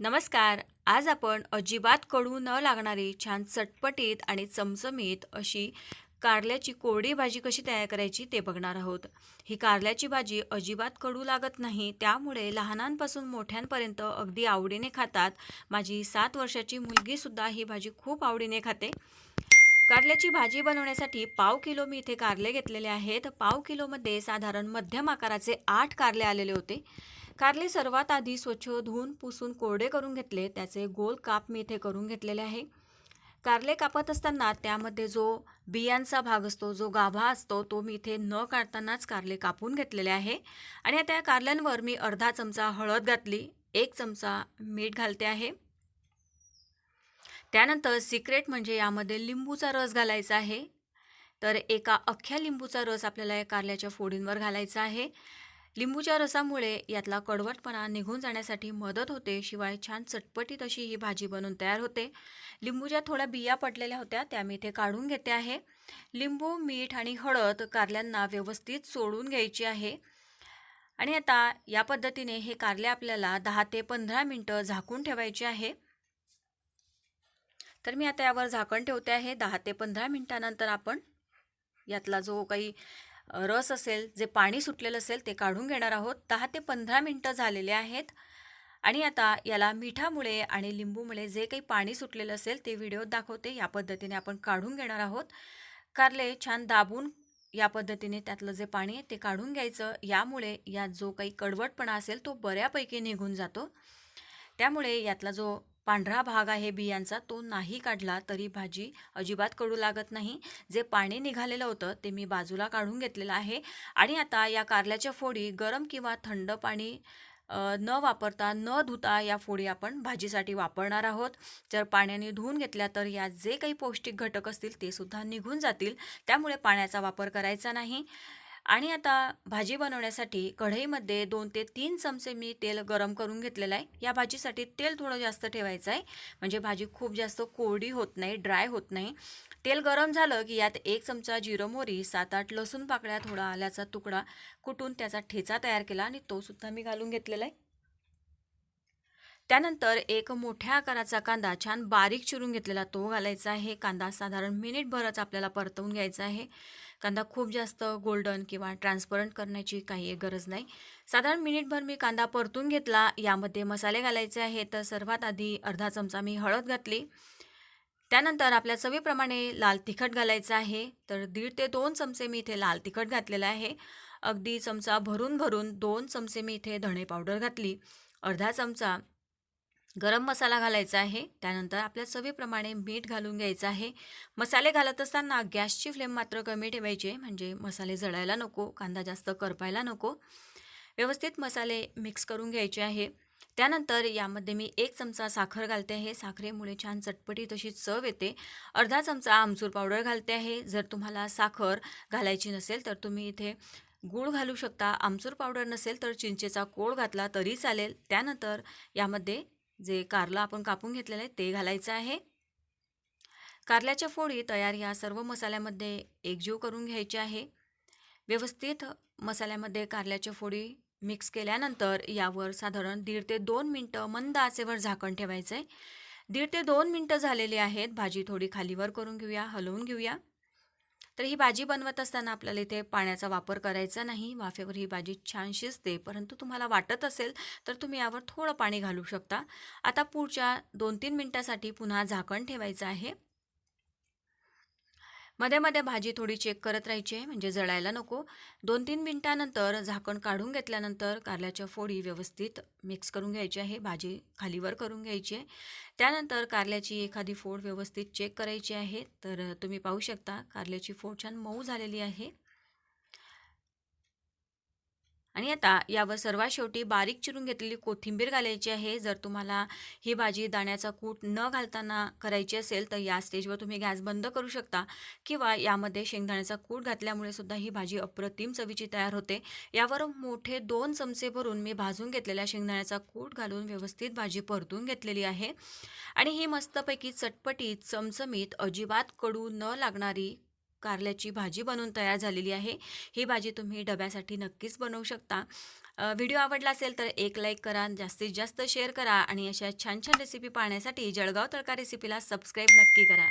नमस्कार. आज आपण अजिबात कडू न लागणारी छान चटपटीत आणि चमचमीत अशी कारल्याची कोरडी भाजी कशी तयार करायची ते बघणार आहोत. ही कारल्याची भाजी अजिबात कडू लागत नाही त्यामुळे लहानांपासून मोठ्यांपर्यंत अगदी आवडीने खातात. माझी सात वर्षाची मुलगीसुद्धा ही भाजी खूप आवडीने खाते. कारल्याची भाजी बनवण्यासाठी पाव किलो मी इथे कारले घेतलेले आहेत. पाव किलोमध्ये साधारण मध्यम आकाराचे आठ कारले आलेले होते. कारले सर्वात आधी स्वच्छ धुवून पुसून कोरडे करून घेतले त्याचे गोल काप मी इथे करून घेतलेले आहे. कारले कापत असताना त्यामध्ये जो बियांचा भाग असतो जो गाभा असतो तो मी इथे न काढतानाच कारले कापून घेतलेले आहे. आणि त्या कारल्यांवर मी अर्धा चमचा हळद घातली एक चमचा मीठ घालते आहे. त्यानंतर सिक्रेट म्हणजे यामध्ये लिंबूचा रस घालायचा आहे. तर एका अख्ख्या लिंबूचा रस आपल्याला या कारल्याच्या फोडींवर घालायचा आहे. लिंबूच्या रसामुळे यातला कडवटपणा निघून जाण्यासाठी मदत होते शिवाय छान चटपटीत अशी ही भाजी बनून तयार होते. लिंबूच्या थोड्या बिया पडलेल्या होत्या त्या मी इथे काढून घेते आहे. लिंबू मीठ आणि हळद कारल्यांना व्यवस्थित सोडून घ्यायची आहे. आणि आता या पद्धतीने हे कारले आपल्याला दहा ते पंधरा मिनटं झाकून ठेवायचे आहे. तर मी आता यावर झाकण ठेवते आहे. दहा ते पंधरा मिनटानंतर आपण यातला जो काही रस असेल जे पाणी सुटलेलं असेल ते काढून घेणार आहोत. दहा ते पंधरा मिनटं झालेले आहेत. आणि आता याला मिठामुळे आणि लिंबूमुळे जे काही पाणी सुटलेलं असेल ते व्हिडिओत दाखवते. या पद्धतीने आपण काढून घेणार आहोत. कारले छान दाबून या पद्धतीने त्यातलं जे पाणी आहे ते काढून घ्यायचं. यामुळे यात जो काही कडवटपणा असेल तो बऱ्यापैकी निघून जातो. त्यामुळे यातला जो पांढरा भाग आहे बियांचा तो नाही काढला तरी भाजी अजिबात कडू लागत नाही. जे पाणी निघालेलं होतं ते मी बाजूला काढून घेतलेलं आहे. आणि आता या कारल्याच्या फोडी गरम किंवा थंड पाणी न वापरता न धुता या फोडी आपण भाजीसाठी वापरणार आहोत. जर पाण्याने धुवून घेतल्या तर यात जे काही पौष्टिक घटक असतील ते सुद्धा निघून जातील. त्यामुळे पाण्याचा वापर करायचा नाही. आणि आता भाजी बनवण्यासाठी कढईमध्ये दोन ते तीन चमचे मी तेल गरम करून घेतलेलं आहे. या भाजीसाठी तेल थोडं जास्त ठेवायचं आहे. म्हणजे भाजी खूप जास्त कोरडी होत नाही ड्राय होत नाही. तेल गरम झालं की यात एक चमचा जिरं मोरी सात आठ लसूण पाकळ्या थोडा आल्याचा तुकडा कुटून त्याचा ठेचा तयार केला आणि तो सुद्धा मी घालून घेतलेला आहे. त्यानंतर एक मोठ्या आकाराचा कांदा छान बारीक चिरून घेतलेला तो घालायचा आहे. कांदा साधारण मिनिटभरच आपल्याला परतवून घ्यायचा आहे. कांदा खूप जास्त गोल्डन किंवा ट्रान्सपरंट करण्याची काही गरज नाही. साधारण मिनिटभर मी कांदा परतून घेतला. यामध्ये मसाले घालायचे आहे तर सर्वात आधी अर्धा चमचा मी हळद घातली. त्यानंतर आपल्या चवीप्रमाणे लाल तिखट घालायचं आहे. तर दीड ते दोन चमचे मी इथे लाल तिखट घातलेलं आहे. अगदी चमचा भरून भरून दोन चमचे मी इथे धणे पावडर घातली. अर्धा चमचा गरम मसाला घालायचा आहे. त्यानंतर आपल्या चवीप्रमाणे मीठ घालून घ्यायचं आहे. मसाले घालत असताना गॅसची फ्लेम मात्र कमी ठेवायची. म्हणजे मसाले जळायला नको कांदा जास्त करपायला नको. व्यवस्थित मसाले मिक्स करून घ्यायचे आहे. त्यानंतर यामध्ये मी एक चमचा साखर घालते आहे. साखरेमुळे छान चटपटी तशी चव येते. अर्धा चमचा आमचूर पावडर घालते आहे. जर तुम्हाला साखर घालायची नसेल तर तुम्ही इथे गूळ घालू शकता. आमचूर पावडर नसेल तर चिंचेचा कोळ घातला तरी चालेल. त्यानंतर यामध्ये जे कारलं आपण कापून घेतलेलं आहे ते घालायचं आहे. कारल्याच्या फोडी तयार या सर्व मसाल्यामध्ये एकजीव करून घ्यायची आहे. व्यवस्थित मसाल्यामध्ये कारल्याच्या फोडी मिक्स केल्यानंतर यावर साधारण दीड ते दोन मिनटं मंद आचेवर झाकण ठेवायचं आहे दीड ते दोन मिनटं झालेली आहेत भाजी थोडी खालीवर करून घेऊया हलवून घेऊया. तर ही भाजी बनवत असताना आपल्याला इथे पाण्याचा वापर करायचा नाही. वाफेवर ही भाजी छान शिजते परंतु तुम्हाला वाटत असेल तर तुम्ही यावर थोडं पाणी घालू शकता. आता पुढच्या दोन तीन मिनटासाठी पुन्हा झाकण ठेवायचं आहे. मध्ये मध्ये भाजी थोडी चेक करत राहायची आहे म्हणजे जळायला नको. दोन तीन मिनटानंतर झाकण काढून घेतल्यानंतर कारल्याच्या फोडी व्यवस्थित मिक्स करून घ्यायची आहे. भाजी खालीवर करून घ्यायची. आहे त्यानंतर कारल्याची एखादी फोड व्यवस्थित चेक करायची आहे. तर तुम्ही पाहू शकता कारल्याची फोड छान मऊ झालेली आहे. आणि आता यावर सर्वात शेवटी बारीक चिरून घेतलेली कोथिंबीर घालायची आहे. जर तुम्हाला ही भाजी दाण्याचा कूट न घालताना करायची असेल तर या स्टेजवर तुम्ही गॅस बंद करू शकता. किंवा यामध्ये शेंगदाण्याचा कूट घातल्यामुळे सुद्धा ही भाजी अप्रतिम चवीची तयार होते. यावर मोठे दोन चमचे भरून मी भाजून घेतलेल्या शेंगदाण्याचा कूट घालून व्यवस्थित भाजी परतून घेतलेली आहे. आणि ही मस्तपैकी चटपटीत चमचमीत अजिबात कडू न लागणारी कारल्याची भाजी बनवून तयार झालेली आहे. ही भाजी तुम्ही डब्यासाठी नक्कीच बनवू शकता. व्हिडिओ आवडला असेल तर एक लाईक करा जास्तीत जास्त शेअर करा आणि अशा छान छान रेसिपी पाहण्यासाठी जळगाव तडका रेसिपीला सबस्क्राईब नक्की करा.